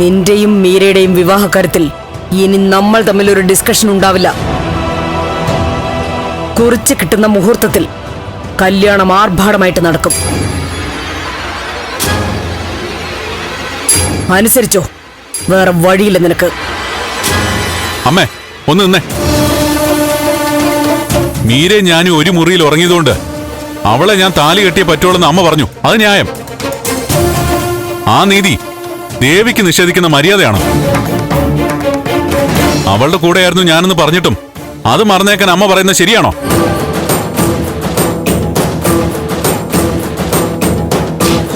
നിന്റെയും മീരയുടെയും വിവാഹ കാര്യത്തിൽ ഇനി നമ്മൾ തമ്മിൽ ഒരു ഡിസ്കഷൻ ഉണ്ടാവില്ല. കുറിച്ച് കിട്ടുന്ന മുഹൂർത്തത്തിൽ കല്യാണം ആർഭാടമായിട്ട് നടക്കും. അനുസരിച്ചോ വേറെ വഴിയില്ല നിനക്ക്. അമ്മേ ഒന്ന് നിന്നേ. മീരെ ഞാൻ ഒരു മുറിയിൽ ഉറങ്ങിയതുകൊണ്ട് അവളെ ഞാൻ താലി കെട്ടിയേ പറ്റുള്ളൂന്ന് അമ്മ പറഞ്ഞു. അത് ന്യായം. ആ നീതി ദേവിക്ക് നിഷേധിക്കുന്ന മര്യാദയാണോ? അവളുടെ കൂടെയായിരുന്നു ഞാനെന്ന് പറഞ്ഞിട്ടും അത് മറന്നേക്കാൻ അമ്മ പറയുന്നത് ശരിയാണോ?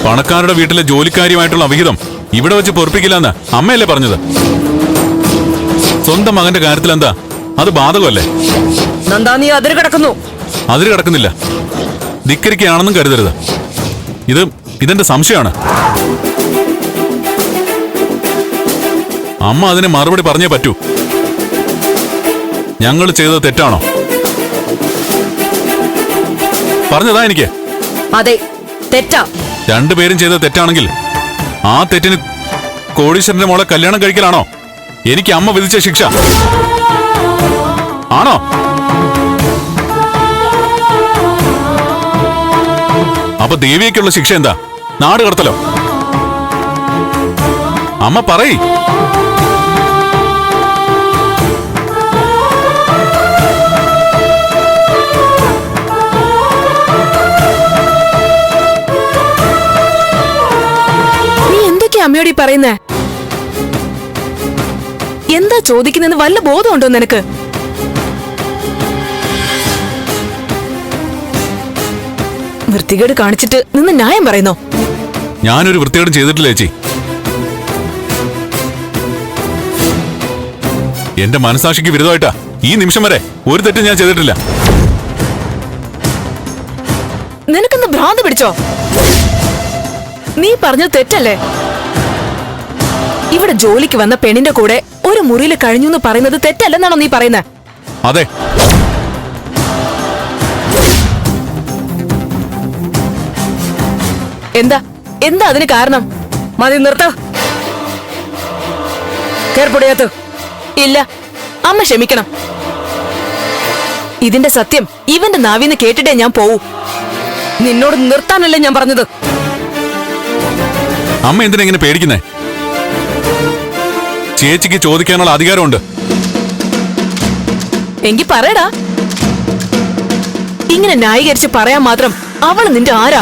പണക്കാരുടെ വീട്ടിലെ ജോലിക്കാരിയുമായിട്ടുള്ള അവിഹിതം ഇവിടെ വെച്ച് പൊറപ്പിക്കില്ലെന്ന് അമ്മയല്ലേ പറഞ്ഞത്? സ്വന്തം മകന്റെ കാര്യത്തിൽ എന്താ അത് ബാധകമല്ലേ? നീ അതിര് കിടക്കുന്നു. അതിര് കിടക്കുന്നില്ല. ധിക്കരിക്കുകയാണെന്നും കരുതരുത്. ഇത് ഇതെന്റെ സംശയമാണ്. അമ്മ അതിന് മറുപടി പറഞ്ഞേ പറ്റൂ. ഞങ്ങൾ ചെയ്തത് തെറ്റാണോ? പറഞ്ഞതാ എനിക്ക്. അതെ തെറ്റാ. രണ്ടുപേരും ചെയ്ത തെറ്റാണെങ്കിൽ ആ തെറ്റിന് കോടീശ്വരന്റെ മോളെ കല്യാണം കഴിക്കലാണോ? എനിക്ക് അമ്മ വിധിച്ച ശിക്ഷ. ആണോ? അപ്പൊ ദേവിയേക്കുള്ള ശിക്ഷ എന്താ? നാട് കടത്തലോ? അമ്മ പറയ്. അമ്മയോട് ഈ പറയുന്നേ? എന്താ ചോദിക്കുന്നെന്ന് വല്ല ബോധമുണ്ടോ നിനക്ക്? വൃത്തികേട് കാണിച്ചിട്ട് നിന്ന് ന്യായം പറയുന്നോ? ഞാനൊരു വൃത്തികേടും ചെയ്തിട്ടില്ല ചേച്ചി. എന്റെ മനസാക്ഷിക്ക് വിരുദ്ധമായിട്ടാ. ഈ നിമിഷം വരെ ഒരു തെറ്റും ഞാൻ ചെയ്തിട്ടില്ല. നിനക്കൊന്ന് ഭ്രാന്ത് പിടിച്ചോ? നീ പറഞ്ഞത് തെറ്റല്ലേ? ഇവിടെ ജോലിക്ക് വന്ന പെണ്ണിന്റെ കൂടെ ഒരു മുറിയിൽ കഴിഞ്ഞു എന്ന് പറയുന്നത് തെറ്റല്ലെന്നാണോ നീ പറയുന്നത് അതെ. എന്താ? എന്താ അതിന് കാരണം? മതി നിർത്തോ. കേർപ്പൊടിയാത്തു ഇല്ല അമ്മ ക്ഷമിക്കണം. ഇതിന്റെ സത്യം ഇവന്റെ നാവിന്ന് കേട്ടിട്ടേ ഞാൻ പോവൂ. നിന്നോട് നിർത്താനല്ലേ ഞാൻ പറഞ്ഞത്? അമ്മ എന്തിനെ ഇങ്ങനെ പേടിക്കുന്നേ? ചേച്ചിക്ക് ചോദിക്കാനുള്ള അധികാരമുണ്ട്. എങ്കി പറയടാ. ഇങ്ങനെ ന്യായീകരിച്ച് പറയാൻ മാത്രം അവൾ നിന്റെ ആരാ?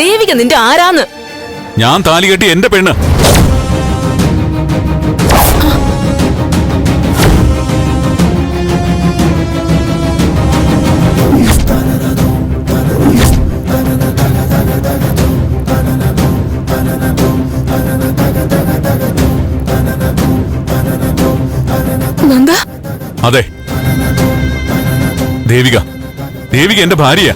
ദേവിക നിന്റെ ആരാന്ന്? ഞാൻ താലി കെട്ടി എന്റെ പെണ്ണ്. അതെ. ദേവിക. ദേവിക എന്റെ ഭാര്യ.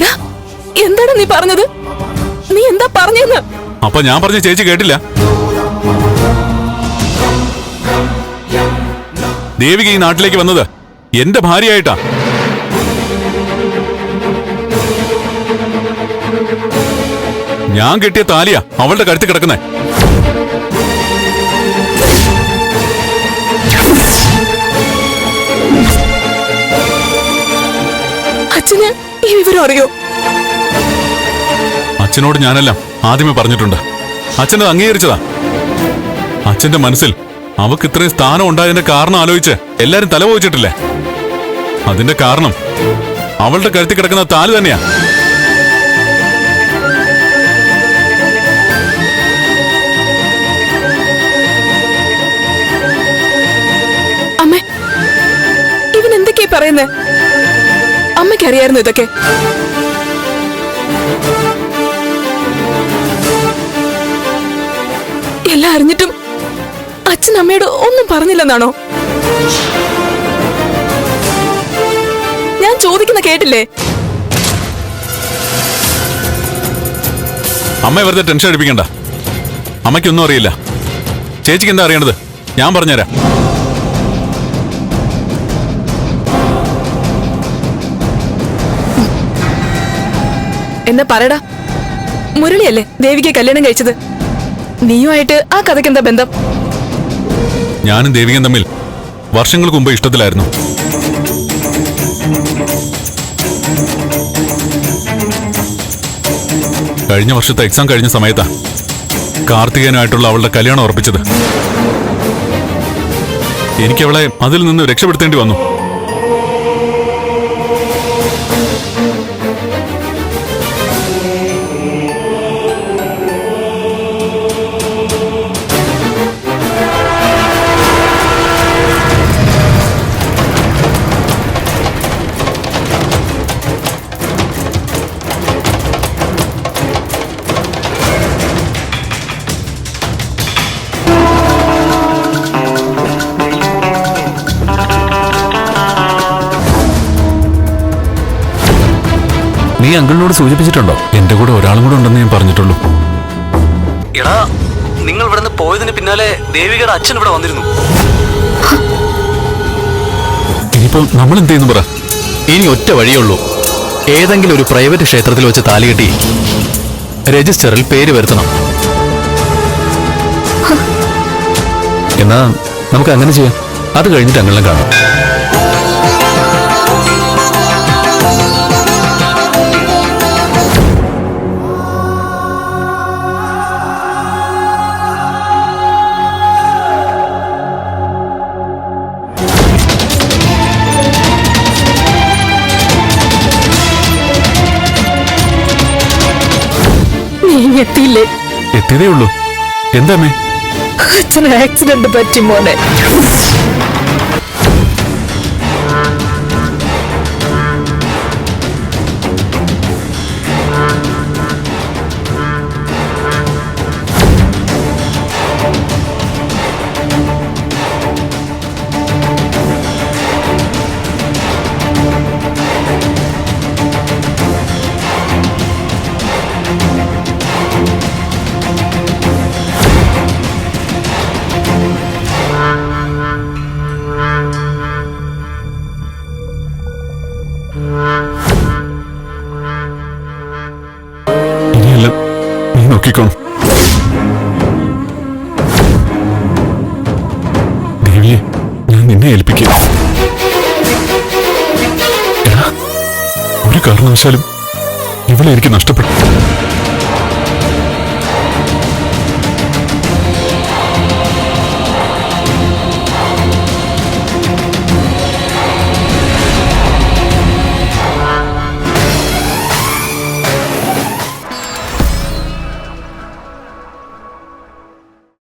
എടാ എന്താണ് നീ പറഞ്ഞത്? നീ എന്താ പറഞ്ഞെന്ന്? അപ്പൊ ഞാൻ പറഞ്ഞ ചേച്ചി കേട്ടില്ല. ദേവിക ഈ നാട്ടിലേക്ക് വന്നത് എന്റെ ഭാര്യയായിട്ടാ. ഞാൻ കെട്ടിയ താലിയ അവളുടെ കഴുത്ത് കിടക്കുന്നേ. വിവരം അറിയോ അച്ഛനോട് ഞാനല്ല ആദ്യമേ പറഞ്ഞിട്ടുണ്ട്. അച്ഛനത് അംഗീകരിച്ചതാ. അച്ഛന്റെ മനസ്സിൽ അവക്ക് ഇത്രയും സ്ഥാനം ഉണ്ടായതിന്റെ കാരണം ആലോചിച്ച് എല്ലാരും തലപോയിച്ചിട്ടില്ലേ അതിന്റെ കാരണം അവളുടെ കരുത്തി കിടക്കുന്ന താൽ തന്നെയാ. അമ്മേ പറയുന്നേ അമ്മയ്ക്കറിയായിരുന്നു ഇതൊക്കെ. എല്ലാം അറിഞ്ഞിട്ടും അച്ഛൻ അമ്മയോട് ഒന്നും പറഞ്ഞില്ലെന്നാണോ? ഞാൻ ചോദിക്കുന്ന കേട്ടില്ലേ? അമ്മ വെറുതെ ടെൻഷൻ അടിപ്പിക്കണ്ട. അമ്മയ്ക്കൊന്നും അറിയില്ല. ചേച്ചിക്ക് എന്താ അറിയേണ്ടത് ഞാൻ പറഞ്ഞുതരാം. എന്നാ പറയടാ. മുരളിയല്ലേ ദേവിക്ക് കല്യാണം കഴിച്ചത്? നീയുമായിട്ട് ആ കഥയ്ക്ക് എന്താ ബന്ധം? ഞാനും ദേവികൻ തമ്മിൽ വർഷങ്ങൾക്ക് മുമ്പ് ഇഷ്ടത്തിലായിരുന്നു. കഴിഞ്ഞ വർഷത്തെ എക്സാം കഴിഞ്ഞ സമയത്താ കാർത്തികനായിട്ടുള്ള അവളുടെ കല്യാണം ഉറപ്പിച്ചത്. എനിക്കവളെ അതിൽ നിന്ന് രക്ഷപ്പെടുത്തേണ്ടി വന്നു. നീ അങ്കിളിനോട് സൂചിപ്പിച്ചിട്ടുണ്ടോ? എന്റെ കൂടെ ഒരാളും കൂടെ ഉണ്ടെന്ന് ഞാൻ പറഞ്ഞിട്ടുള്ളൂ. എടാ നിങ്ങൾ ഇവിടുന്ന് പോയതിന് പിന്നാലെ ദേവികയുടെ അച്ഛൻ ഇവിടെ വന്നിരുന്നു. ഇനിയിപ്പോ നമ്മൾ എന്ത് ചെയ്യുന്നു പറ? ഇനി ഒറ്റ വഴിയുള്ളൂ ഏതെങ്കിലും ഒരു പ്രൈവറ്റ് ക്ഷേത്രത്തിൽ വെച്ച് താലികെട്ടി രജിസ്റ്ററിൽ പേര് വരുത്തണം. എന്നാ നമുക്ക് അങ്ങനെ ചെയ്യാം. അത് കഴിഞ്ഞിട്ട് അങ്ങനെ കാണാം. എത്തിയില്ലേ? എത്തിയതേ ഉള്ളൂ. എന്താ അച്ഛന് ആക്സിഡന്റ് പറ്റി മോനെ. നിന്നെ ഏൽപ്പിക്കും. ഒരു കാരണവശാലും ഇവളെ എനിക്ക് നഷ്ടപ്പെട്ടു.